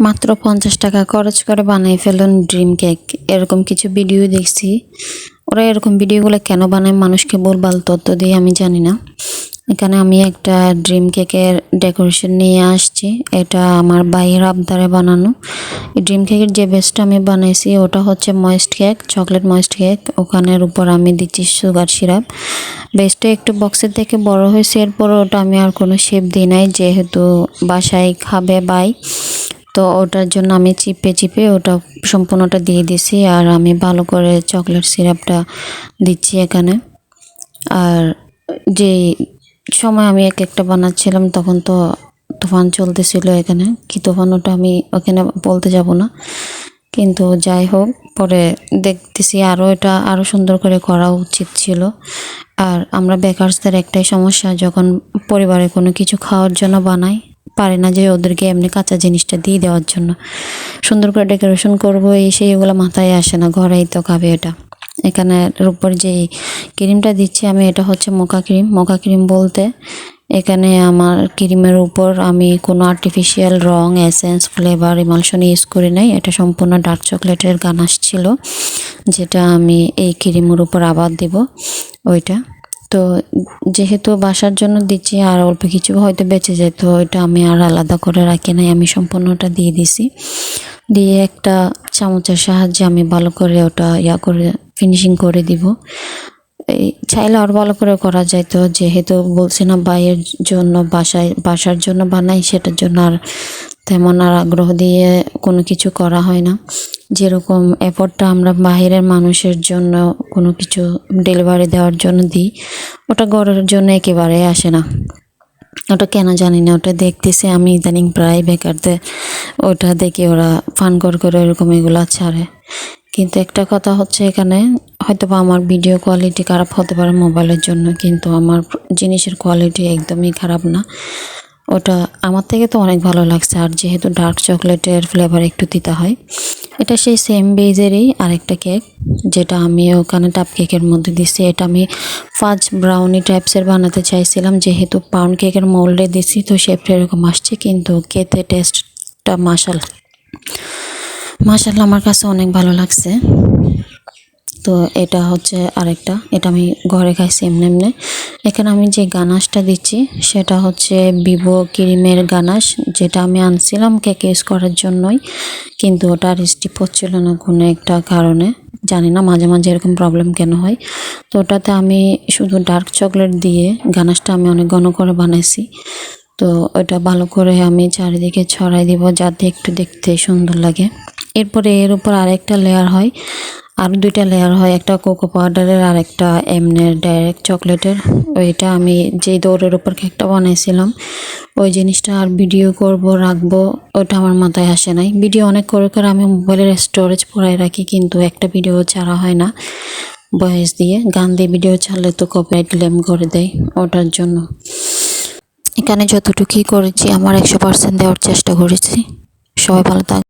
মাত্র পঞ্চাশ টাকা খরচ করে বানিয়ে ফেলুন ড্রিম কেক। এরকম কিছু ভিডিও দেখছি। ওরা এরকম ভিডিওগুলো কেন বানায়, মানুষকে বলবাল তথ্য দিয়ে আমি জানি না। এখানে আমি একটা ড্রিম কেকের ডেকোরেশন নিয়ে আসছি। এটা আমার বাইরের আবদারে বানানো। এই ড্রিম কেকের যে বেস্টটা আমি বানাইছি, ওটা হচ্ছে moist cake, chocolate moist cake. ওখানের উপর আমি দিচ্ছি সুগার সিরাপ। বেসটা একটু বক্সের থেকে বড় হয়েছে এরপর ওটা আমি আর কোনো শেপ দিই নাই। যেহেতু বাসায় খাবে বাই তো ওটার জন্য আমি চিপে চিপে ওটা সম্পূর্ণটা দিয়ে দিছি আর আমি ভালো করে চকলেট সিরাপটা দিচ্ছি এখানে। আর যে সময় আমি এক একটা বানাচ্ছিলাম তখন তো তুফান চলতেছিল এখানে। কি তুফান ওটা আমি ওখানে বলতে যাব না। কিন্তু যাই হোক, পরে দেখতেছি আরও এটা আরও সুন্দর করে করা উচিত ছিল। আর আমরা বেকারসদের একটাই সমস্যা, যখন পরিবারে কোনো কিছু খাওয়ার জন্য বানাই পারে না যে ওদেরকে এমনি কাঁচা জিনিসটা দিয়ে দেওয়ার জন্য। সুন্দর করে ডেকোরেশন করব, এই সেই এগুলো মাথায় আসে না, ঘরেই তো খাবে এটা। এখানে উপর যে ক্রিমটা দিচ্ছি আমি, এটা হচ্ছে মোকা ক্রিম মোকা ক্রিম বলতে এখানে আমার ক্রিমের উপর আমি কোনো আর্টিফিশিয়াল রং এসেন্স ফ্লেভার ইমালশন ইউজ করি নাই। এটা সম্পূর্ণ ডার্ক চকলেটের গানাশ ছিল যেটা আমি এই ক্রিমের উপর আবার দিব, ওইটা। তো যেহেতু বাসার জন্য দিচ্ছি, আর অল্প কিছু হয়তো বেঁচে যেত, ওইটা আমি আর আলাদা করে রাখি নাই, আমি সম্পূর্ণটা দিয়ে দিছি। দিয়ে একটা চামচের সাহায্যে আমি ভালো করে ওটা ইয়া করে ফিনিশিং করে দিব। এই চাইলে আর ভালো করে করা যায়, তো যেহেতু বলছি না বাইয়ের জন্য বাসায়, বাসার জন্য বানাই, সেটার জন্য আর তেমন আর আগ্রহ দিয়ে কোনো কিছু করা হয় না। যেরকম এফোর্টটা আমরা বাইরের মানুষের জন্য কোনো কিছু ডেলিভারি দেওয়ার জন্য দিই, ওটা ঘরের জন্য একেবারে আসে না। ওটা কেন জানি না, ওটা দেখতেছি আমি ইদানিং প্রায় বেকারদের, ওটা দেখি ওরা ফান করে করে এরকম এগুলো ছাড়ে। কিন্তু একটা কথা হচ্ছে এখানে হয়তো বা আমার ভিডিও কোয়ালিটি খারাপ হতে পারে মোবাইলের জন্য, কিন্তু আমার জিনিসের কোয়ালিটি একদমই খারাপ না। ওটা আমার থেকে তো অনেক ভালো লাগছে, আর যেহেতু ডার্ক চকলেটের ফ্লেভার একটু দিতে হয় এটা সেই সেম বেজেরই আরেকটা কেক যেটা আমি ওখানে টাপ কেকের মধ্যে দিছি। এটা আমি ফাজ ব্রাউনি টাইপসের বানাতে চাইছিলাম, যেহেতু পাউন্ড কেকের মোল্ডে দিছি, তো শেপটা এরকম আসছে, কিন্তু খেতে টেস্টটা মাসাল মাসাল্লাহ আমার কাছে অনেক ভালো লাগছে। তো এটা হচ্ছে আরেকটা, এটা আমি ঘরে খাইছি এমনি এমনি। এখানে আমি যে গানাশটা দিচ্ছি, সেটা হচ্ছে ভিভো ক্রিমের গানাশ, যেটা আমি আনছিলাম কেক ইউজ করার জন্যই, কিন্তু ওটা আর হচ্ছিল না কোনো একটা কারণে। জানি না, মাঝে মাঝে এরকম প্রবলেম কেন হয়। তো ওটাতে আমি শুধু ডার্ক চকলেট দিয়ে গানাশটা আমি অনেক ঘন করে বানাইছি। তো ওটা ভালো করে আমি চারিদিকে ছড়াই দিব, যাতে একটু দেখতে সুন্দর লাগে। এরপরে এর উপর আরেকটা লেয়ার হয় আর দুইটা লেয়ার হয়, একটা কোকো পাউডারের আর একটা এমনের ডাইরেক্ট চকলেটের ওইটা আমি যেই দৌড়ের উপর কেকটা বানাইছিলাম, ওই জিনিসটা আর ভিডিও করব, রাখব ওটা আমার মাথায় আসে নাই। ভিডিও অনেক করে করে আমি মোবাইলের স্টোরেজ পড়াই রাখি, কিন্তু একটা ভিডিও ছাড়া হয় না। বয়েস দিয়ে গান দিয়ে ভিডিও ছাড়লে তো কপিরাইট ক্লেম করে দেয় ওটার জন্য। এখানে যতটুকুই করেছি, আমার একশো পার্সেন্ট দেওয়ার চেষ্টা করেছি। সবাই ভালো থাক